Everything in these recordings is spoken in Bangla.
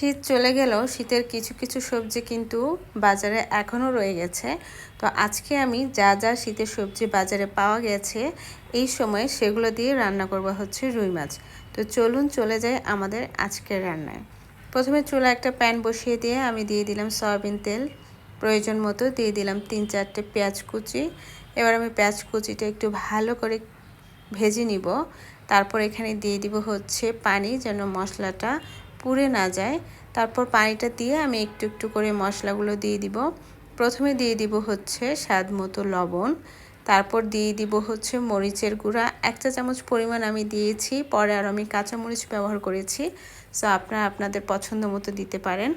শীত চলে গেলেও শীতের কিছু কিছু সবজি কিন্তু বাজারে এখনও রয়ে গেছে। তো আজকে আমি যা যা শীতের সবজি বাজারে পাওয়া গেছে, এই সময় সেগুলো দিয়ে রান্না করব হচ্ছে রুই মাছ। তো চলুন চলে যাই আমাদের আজকের রান্নায়। প্রথমে চুলা একটা প্যান বসিয়ে দিয়ে আমি দিয়ে দিলাম সয়াবিন তেল। প্রয়োজন মতো দিয়ে দিলাম তিন, চারটে পেঁয়াজ কুচি। এবার আমি পেঁয়াজ কুচিটা একটু ভালো করে ভেজে নিব। তারপর এখানে দিয়ে দিব হচ্ছে পানি, যেন মশলাটা পুড়ে না যায়। তারপর পানিটা দিয়ে আমি একটু একটু করে মশলাগুলো দিয়ে দিব। প্রথমে দিয়ে দিব হচ্ছে স্বাদ মতো লবণ। তারপর দিয়ে দিব হচ্ছে মরিচের গুঁড়া। এক চা চামচ পরিমাণ আমি দিয়েছি। পরে আর আমি কাঁচা মরিচ ব্যবহার করেছি। সো আপনারা আপনাদের পছন্দ মতো দিতে পারেন।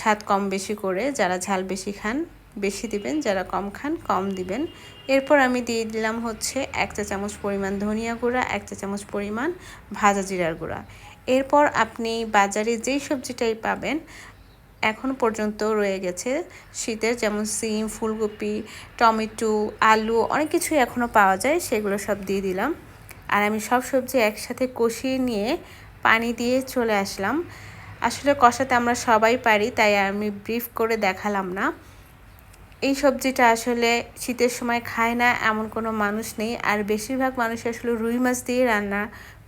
স্বাদ কম বেশি করে যারা ঝাল বেশি খান, বেশি দিবেন। যারা কম খান, কম দিবেন। এরপর আমি দিয়ে দিলাম হচ্ছে এক চা চামচ পরিমাণ ধনিয়া গুঁড়া এক চা চামচ পরিমাণ ভাজা জিরার গুঁড়া। এরপর আপনি বাজারে যেই সবজিটাই পাবেন, এখন পর্যন্ত রয়ে গেছে শীতের, যেমন সিম, ফুলকপি, টমেটো, আলু, অনেক কিছুই এখনও পাওয়া যায়, সেগুলো সব দিয়ে দিলাম। আর আমি সব সবজি একসাথে কষিয়ে নিয়ে পানি দিয়ে চলে আসলাম। আসলে কষাতে আমরা সবাই পারি, তাই আমি ব্রিফ করে দেখালাম না। এই সবজিটা আসলে শীতের সময় খায় না, এমন কোনো মানুষ নেই। আর বেশিরভাগ মানুষ আসলে রুই মাছ দিয়ে রান্না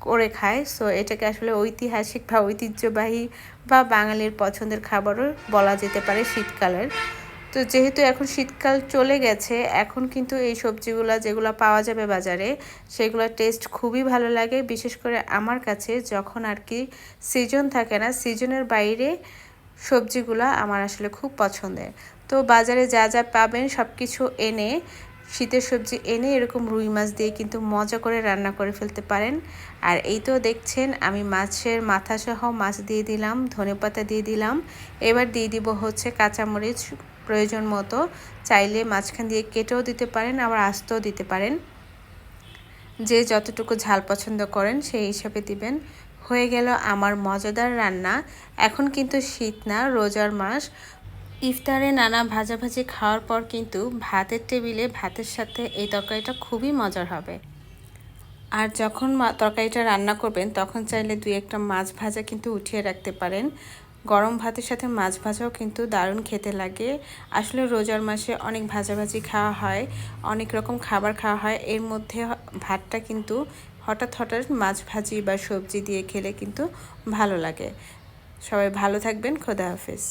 করে খায়। সো এটাকে আসলে ঐতিহাসিক বা ঐতিহ্যবাহী বা বাঙালির পছন্দের খাবারও বলা যেতে পারে শীতকালের। তো যেহেতু এখন শীতকাল চলে গেছে, এখন কিন্তু এই সবজিগুলো যেগুলো পাওয়া যাবে বাজারে, সেগুলো টেস্ট খুবই ভালো লাগে। বিশেষ করে আমার কাছে যখন আর কি সিজন থাকে না সিজনের বাইরে সবজিগুলো আমার আসলে খুব পছন্দের। তো বাজারে যা যা পাবেন সব কিছু এনে, শীতের সবজি এনে এরকম রুই মাছ দিয়ে কিন্তু মজা করে রান্না করে ফেলতে পারেন। আর এই তো দেখছেন, আমি মাছের মাথা সহ মাছ দিয়ে দিলাম, ধনে পাতা দিয়ে দিলাম। এবার দিয়ে দিব হচ্ছে কাঁচামরিচ প্রয়োজন মতো। চাইলে মাঝখান দিয়ে কেটেও দিতে পারেন, আবার আস্তেও দিতে পারেন। যে যতটুকু ঝাল পছন্দ করেন সেই হিসাবে দিবেন। হয়ে গেল আমার মজাদার রান্না। এখন কিন্তু শীত না, রোজার মাস। ইফতারে নানা ভাজাভাজি খাওয়ার পর কিন্তু ভাতের টেবিলে ভাতের সাথে এই তরকারিটা খুবই মজার হবে। আর যখন তরকারিটা রান্না করবেন, তখন চাইলে দুই একটা মাছ ভাজা কিন্তু উঠিয়ে রাখতে পারেন। গরম ভাতের সাথে মাছ ভাজাও কিন্তু দারুণ খেতে লাগে। আসলে রোজার মাসে অনেক ভাজাভাজি খাওয়া হয়, অনেক রকম খাবার খাওয়া হয়। এর মধ্যে ভাতটা কিন্তু হঠাৎ হঠাৎ মাছ ভাজি বা সবজি দিয়ে খেলে কিন্তু ভালো লাগে। সবাই ভালো থাকবেন, খোদা হাফেজ।